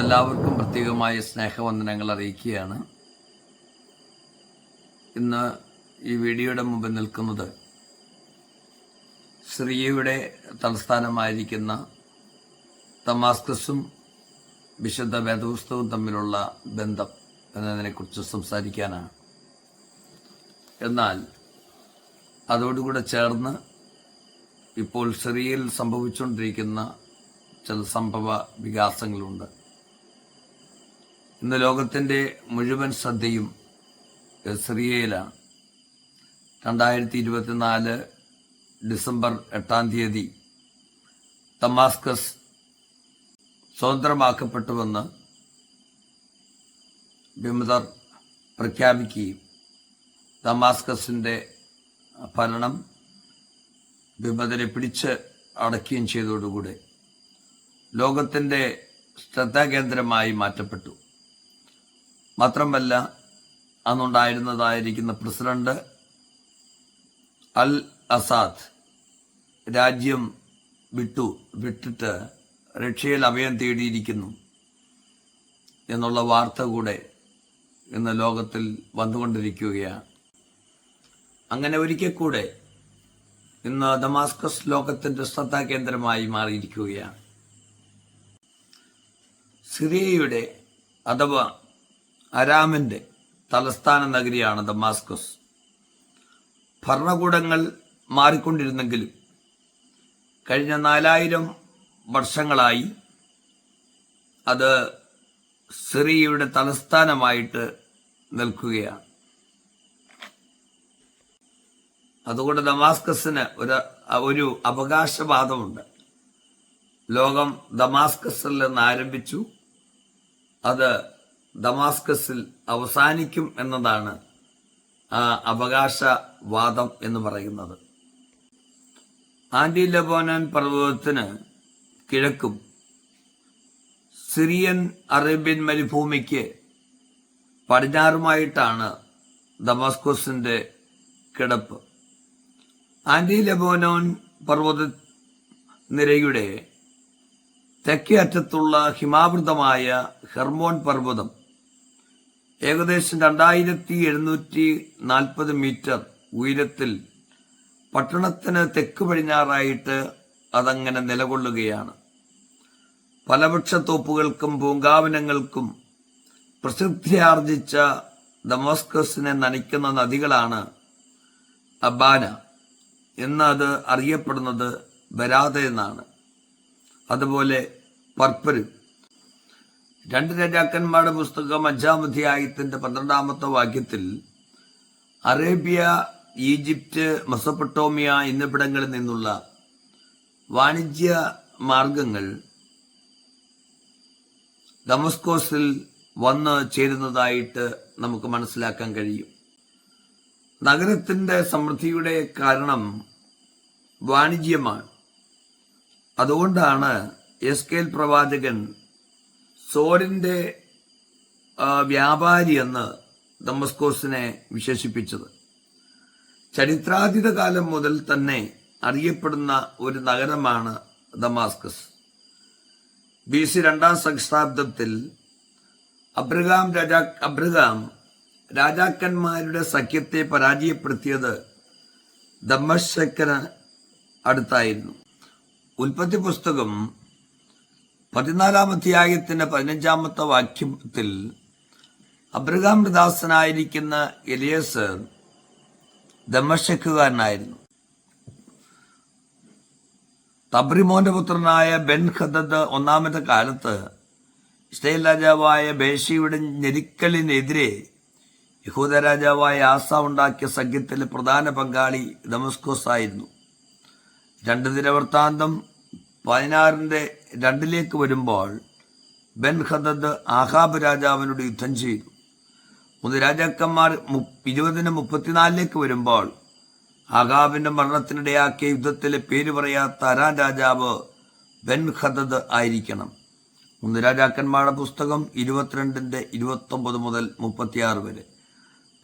നിങ്ങളെല്ലാവർക്കും പ്രത്യേകമായ സ്നേഹവന്ദനങ്ങൾ അറിയിക്കുകയാണ്. ഇന്ന് ഈ വീഡിയോയുടെ മുമ്പിൽ നിൽക്കുന്നത് സിറിയയുടെ തലസ്ഥാനമായിരിക്കുന്ന തമാസ്കസും വിശുദ്ധ വേദപുസ്തകവും തമ്മിലുള്ള ബന്ധം എന്നതിനെക്കുറിച്ച് സംസാരിക്കാനാണ്. എന്നാൽ അതോടുകൂടെ ചേർന്ന് ഇപ്പോൾ സിറിയയിൽ സംഭവിച്ചുകൊണ്ടിരിക്കുന്ന ചില സംഭവ വികാസങ്ങളുണ്ട്. ഇന്ന് ലോകത്തിന്റെ മുഴുവൻ ശ്രദ്ധയും സിറിയയിലാണ്. രണ്ടായിരത്തി ഇരുപത്തിനാല് ഡിസംബർ എട്ടാം തീയതി തമാസ്കസ് സ്വതന്ത്രമാക്കപ്പെട്ടുവെന്ന് വിമതർ പ്രഖ്യാപിക്കുകയും തമാസ്കസിന്റെ ഭരണം വിമതരെ പിടിച്ച് അടക്കുകയും ചെയ്തതോടുകൂടെ ലോകത്തിന്റെ ശ്രദ്ധാകേന്ദ്രമായി മാറ്റപ്പെട്ടു. മാത്രമല്ല അന്നുണ്ടായിരുന്നതായിരിക്കുന്ന പ്രസിഡന്റ് അൽ അസാദ് രാജ്യം വിട്ടു വിട്ടിട്ട് റഷ്യയിൽ അഭയം തേടിയിരിക്കുന്നു എന്നുള്ള വാർത്ത കൂടെ ഇന്ന് ലോകത്തിൽ വന്നുകൊണ്ടിരിക്കുകയാണ്. അങ്ങനെ ഒരിക്കൽ കൂടെ ഇന്ന് ദമാസ്കസ് ലോകത്തിന്റെ ശ്രദ്ധാകേന്ദ്രമായി മാറിയിരിക്കുകയാണ്. സിറിയയുടെ അഥവാ അരാമിന്റെ തലസ്ഥാന നഗരിയാണ് ദമാസ്കസ്. ഭരണകൂടങ്ങൾ മാറിക്കൊണ്ടിരുന്നെങ്കിലും കഴിഞ്ഞ നാലായിരം വർഷങ്ങളായി അത് സിറിയയുടെ തലസ്ഥാനമായിട്ട് നിൽക്കുകയാണ്. അതുകൊണ്ട് ദമാസ്കസിന് ഒരു ഒരു അവകാശവാദമുണ്ട്. ലോകം ദമാസ്കസിൽ നിന്ന് ആരംഭിച്ചു. അത് ദമാസ്കസിൽ അവസാനിക്കും എന്നതാണ് ആ അവകാശവാദം എന്ന് പറയുന്നത്. ആന്റി ലബോനൻ പർവതത്തിന് കിഴക്കും സിറിയൻ അറേബ്യൻ മരുഭൂമിക്ക് പടിഞ്ഞാറുമായിട്ടാണ് ദമാസ്കോസിന്റെ കിടപ്പ്. ആന്റി ലബോനോൻ പർവത നിരയുടെ തെക്കേ അറ്റത്തുള്ള ഹിമാവൃതമായ ഹെർമോൺ പർവതം ഏകദേശം രണ്ടായിരത്തി എഴുന്നൂറ്റി നാൽപ്പത് മീറ്റർ ഉയരത്തിൽ പട്ടണത്തിന് തെക്ക് പടിഞ്ഞാറായിട്ട് അതങ്ങനെ നിലകൊള്ളുകയാണ്. ഫലവൃക്ഷത്തോപ്പുകൾക്കും പൂങ്കാവനങ്ങൾക്കും പ്രസിദ്ധിയാർജിച്ച ദമോസ്കസിനെ നനയ്ക്കുന്ന നദികളാണ് അബാന എന്നത് അറിയപ്പെടുന്നത് ബരാത എന്നാണ്. അതുപോലെ പർപ്പര് രണ്ട് രാജാക്കന്മാരുടെ പുസ്തകം അഞ്ചാം അധ്യായത്തിന്റെ പന്ത്രണ്ടാമത്തെ വാക്യത്തിൽ അറേബ്യ ഈജിപ്റ്റ് മെസപ്പൊട്ടോമിയ എന്നിവിടങ്ങളിൽ നിന്നുള്ള വാണിജ്യ മാർഗങ്ങൾ ഡമസ്കോസിൽ വന്ന് ചേരുന്നതായിട്ട് നമുക്ക് മനസ്സിലാക്കാൻ കഴിയും. നഗരത്തിന്റെ സമൃദ്ധിയുടെ കാരണം വാണിജ്യമാണ്. അതുകൊണ്ടാണ് എസ് കെൽ പ്രവാചകൻ സോറിന്റെ വ്യാപാരി എന്ന് ദമസ്കോസിനെ വിശേഷിപ്പിച്ചത്. ചരിത്രാതീത കാലം മുതൽ തന്നെ അറിയപ്പെടുന്ന ഒരു നഗരമാണ് ദമാസ്കസ്. ബി സി രണ്ടാം സഹസ്രാബ്ദത്തിൽ അബ്രഹാം രാജാ അബ്രഹാം രാജാക്കന്മാരുടെ സഖ്യത്തെ പരാജയപ്പെടുത്തിയത് ദമ്മശക്കന് അടുത്തായിരുന്നു. ഉൽപ്പത്തി പുസ്തകം പതിനാലാം അധ്യായത്തിന്റെ പതിനഞ്ചാമത്തെ വാക്യത്തിൽ അബ്രഹാം ദാസനായിരിക്കുന്ന എലിയസ് ദമ്മശക്കുകാരനായിരുന്നു തബ്രിമോന്റെ പുത്രനായ ബെൻ ഖദദ് ഒന്നാമത്തെ കാലത്ത് ഇസ്രയേൽ രാജാവായ ബേഷിയുടെ ഞെരുക്കലിനെതിരെ യഹൂദ രാജാവായ ആസ ഉണ്ടാക്കിയ സഖ്യത്തിലെ പ്രധാന പങ്കാളി ദമസ്കോസ് ആയിരുന്നു രണ്ട് ദിനവൃത്താന്തം പതിനാറിന്റെ രണ്ടിലേക്ക് വരുമ്പോൾ ബെൻ ഖദദ് ആഹാബ് രാജാവിനോട് യുദ്ധം ചെയ്തു. മൂന്ന് രാജാക്കന്മാർ ഇരുപതിന് മുപ്പത്തിനാലിലേക്ക് വരുമ്പോൾ ആഹാബിന്റെ മരണത്തിനിടയാക്കിയ യുദ്ധത്തിലെ പേര് പറയാത്ത അരാൻ രാജാവ് ബെൻ ഖദദ് ആയിരിക്കണം. മൂന്ന് രാജാക്കന്മാരുടെ പുസ്തകം ഇരുപത്തിരണ്ടിന്റെ ഇരുപത്തി ഒമ്പത് മുതൽ മുപ്പത്തിയാറ് വരെ.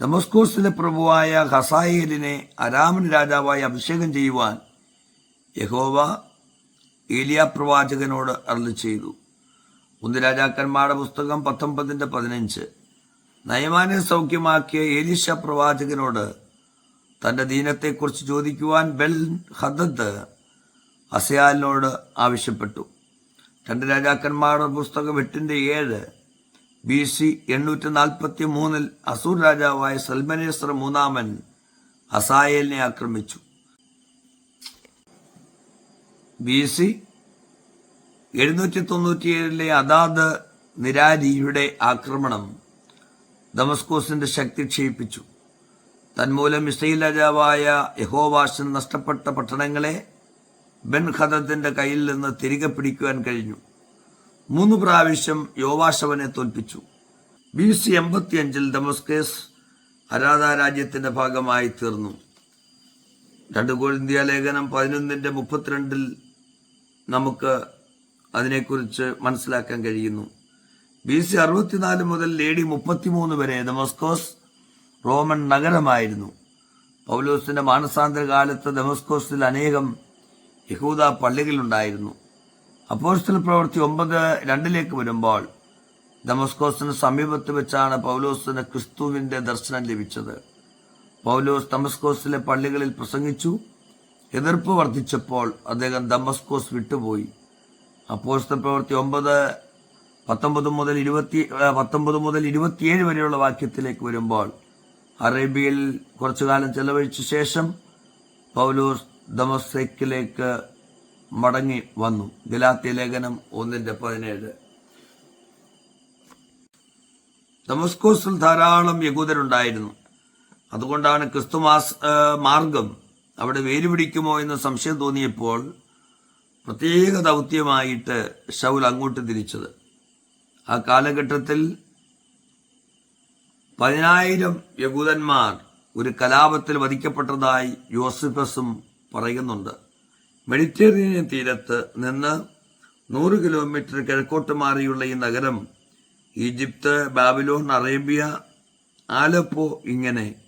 ഡമസ്കോസിലെ പ്രഭുവായ ഹസായേലിനെ അരാമൻ രാജാവായി അഭിഷേകം ചെയ്യുവാൻ യഹോവ ഏലിയ പ്രവാചകനോട് അറിഞ്ഞു ചെയ്തു. ഒന്ന് രാജാക്കന്മാരുടെ പുസ്തകം പത്തൊമ്പതിന്റെ പതിനഞ്ച്. നയമാനെ സൗഖ്യമാക്കിയ ഏലിശ പ്രവാചകനോട് തന്റെ ദീനത്തെക്കുറിച്ച് ചോദിക്കുവാൻ ബെൽ ഹദത്ത് അസയാലിനോട് ആവശ്യപ്പെട്ടു. രണ്ട് രാജാക്കന്മാരുടെ പുസ്തകം എട്ടിന്റെ ഏഴ് ബി സി എണ്ണൂറ്റി നാൽപ്പത്തി മൂന്നിൽ അസൂർ രാജാവായ സൽമനേശ്വർ മൂന്നാമൻ അസായേലിനെ ആക്രമിച്ചു. ബി സി എഴുന്നൂറ്റി തൊണ്ണൂറ്റിയേഴിലെ അദാദ് നിരാരിയുടെ ആക്രമണം ദമസ്കോസിന്റെ ശക്തി ക്ഷയിപ്പിച്ചു. തന്മൂലം ഇസ്രയേൽ രാജാവായ യഹോവാശൻ നഷ്ടപ്പെട്ട പട്ടണങ്ങളെ ബെൻ ഖദത്തിന്റെ കയ്യിൽ നിന്ന് തിരികെ പിടിക്കുവാൻ കഴിഞ്ഞു. മൂന്ന് പ്രാവശ്യം യോവാശവനെ തോൽപ്പിച്ചു. ബി സി എൺപത്തിയഞ്ചിൽ ദമസ്കേസ് അരാധ രാജ്യത്തിന്റെ ഭാഗമായി തീർന്നു. രണ്ട് കോരിന്ത്യ ലേഖനം പതിനൊന്നിന്റെ മുപ്പത്തിരണ്ടിൽ നമുക്ക് അതിനെക്കുറിച്ച് മനസ്സിലാക്കാൻ കഴിയുന്നു. ബി സി അറുപത്തിനാല് മുതൽ എ ഡി മുപ്പത്തിമൂന്ന് വരെ ദമസ്കോസ് റോമൻ നഗരമായിരുന്നു. പൗലോസിന്റെ മാനസാന്തര കാലത്ത് ദമസ്കോസിൽ അനേകം യഹൂദ പള്ളികളുണ്ടായിരുന്നു. അപ്പോസ്റ്റൽ പ്രവൃത്തി ഒമ്പത് രണ്ടിലേക്ക് വരുമ്പോൾ ദമസ്കോസിന് സമീപത്ത് വെച്ചാണ് പൗലോസിന് ക്രിസ്തുവിന്റെ ദർശനം ലഭിച്ചത്. പൗലോസ് ദമസ്കോസിലെ പള്ളികളിൽ പ്രസംഗിച്ചു. എതിർപ്പ് വർദ്ധിച്ചപ്പോൾ അദ്ദേഹം ദമസ്കോസ് വിട്ടുപോയി. അപ്പോസ്ത പ്രവൃത്തി ഒമ്പത് പത്തൊമ്പത് മുതൽ ഇരുപത്തി പത്തൊമ്പത് മുതൽ ഇരുപത്തിയേഴ് വരെയുള്ള വാക്യത്തിലേക്ക് വരുമ്പോൾ അറേബ്യയിൽ കുറച്ചു കാലം ചെലവഴിച്ച ശേഷം പൗലോസ് ദമസ്സേക്കിലേക്ക് മടങ്ങി വന്നു. ഗലാത്തി ലേഖനം ഒന്നിന്റെ പതിനേഴ്. ദമസ്കോസിൽ ധാരാളം യകൂദരുണ്ടായിരുന്നു അതുകൊണ്ടാണ് ക്രിസ്തുമാസ് മാർഗം അവിടെ വേരുപിടിക്കുമോ എന്ന് സംശയം തോന്നിയപ്പോൾ പ്രത്യേക ദൗത്യമായിട്ട് ഷൗൽ അങ്ങോട്ട് തിരിച്ചത്. ആ കാലഘട്ടത്തിൽ പതിനായിരം യഹൂദന്മാർ ഒരു കലാപത്തിൽ വധിക്കപ്പെട്ടതായി യോസിഫസും പറയുന്നുണ്ട്. മെഡിറ്ററേനിയൻ തീരത്ത് നിന്ന് നൂറ് കിലോമീറ്റർ കിഴക്കോട്ട് മാറിയുള്ള ഈ നഗരം ഈജിപ്ത് ബാബിലോൺ അറേബ്യ ആലപ്പോ ഇങ്ങനെ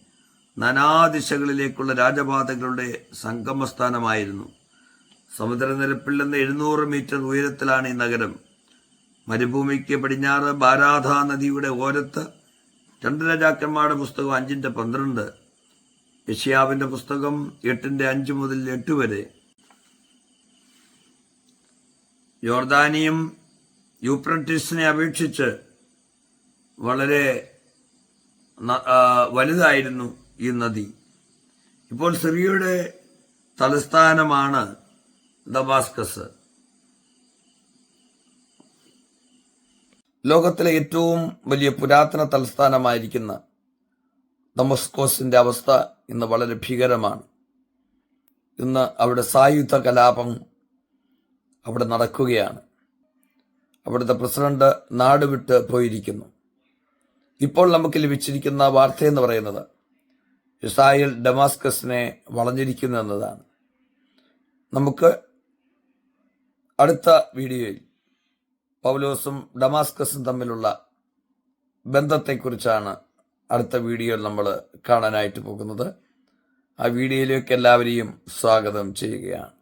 നാനാദിശകളിലേക്കുള്ള രാജപാതകളുടെ സംഗമസ്ഥാനമായിരുന്നു. സമുദ്രനിരപ്പിൽ നിന്ന് എഴുന്നൂറ് മീറ്റർ ഉയരത്തിലാണ് ഈ നഗരം. മരുഭൂമിക്ക് പടിഞ്ഞാറ് ബാരാധ നദിയുടെ ഓരത്ത് രണ്ട് രാജാക്കന്മാരുടെ പുസ്തകം അഞ്ചിന്റെ പന്ത്രണ്ട് യഷ്യാവിന്റെ പുസ്തകം എട്ടിന്റെ അഞ്ച് മുതൽ എട്ട് വരെ. യോർദാനിയും യൂപ്രട്ടിസിനെ അപേക്ഷിച്ച് വളരെ വലുതായിരുന്നു ഈ നദി. ഇപ്പോൾ സിറിയയുടെ തലസ്ഥാനമാണ് ദമാസ്കസ്. ലോകത്തിലെ ഏറ്റവും വലിയ പുരാതന തലസ്ഥാനമായിരിക്കുന്ന ദമസ്കോസിന്റെ അവസ്ഥ ഇന്ന് വളരെ ഭീകരമാണ്. ഇന്ന് അവിടെ സായുധ കലാപം അവിടെ നടക്കുകയാണ്. അവിടുത്തെ പ്രസിഡന്റ് നാടുവിട്ട് പോയിരിക്കുന്നു. ഇപ്പോൾ നമുക്ക് ലഭിച്ചിരിക്കുന്ന വാർത്തയെന്ന് പറയുന്നത് ഇസ്രായേൽ ഡമാസ്കസിനെ വളഞ്ഞിരിക്കുന്നു എന്നതാണ്. നമുക്ക് അടുത്ത വീഡിയോയിൽ പൗലോസും ഡമാസ്കസും തമ്മിലുള്ള ബന്ധത്തെക്കുറിച്ചാണ് അടുത്ത വീഡിയോയിൽ നമ്മൾ കാണാനായിട്ട് പോകുന്നത്. ആ വീഡിയോയിലേക്ക് എല്ലാവരെയും സ്വാഗതം ചെയ്യുകയാണ്.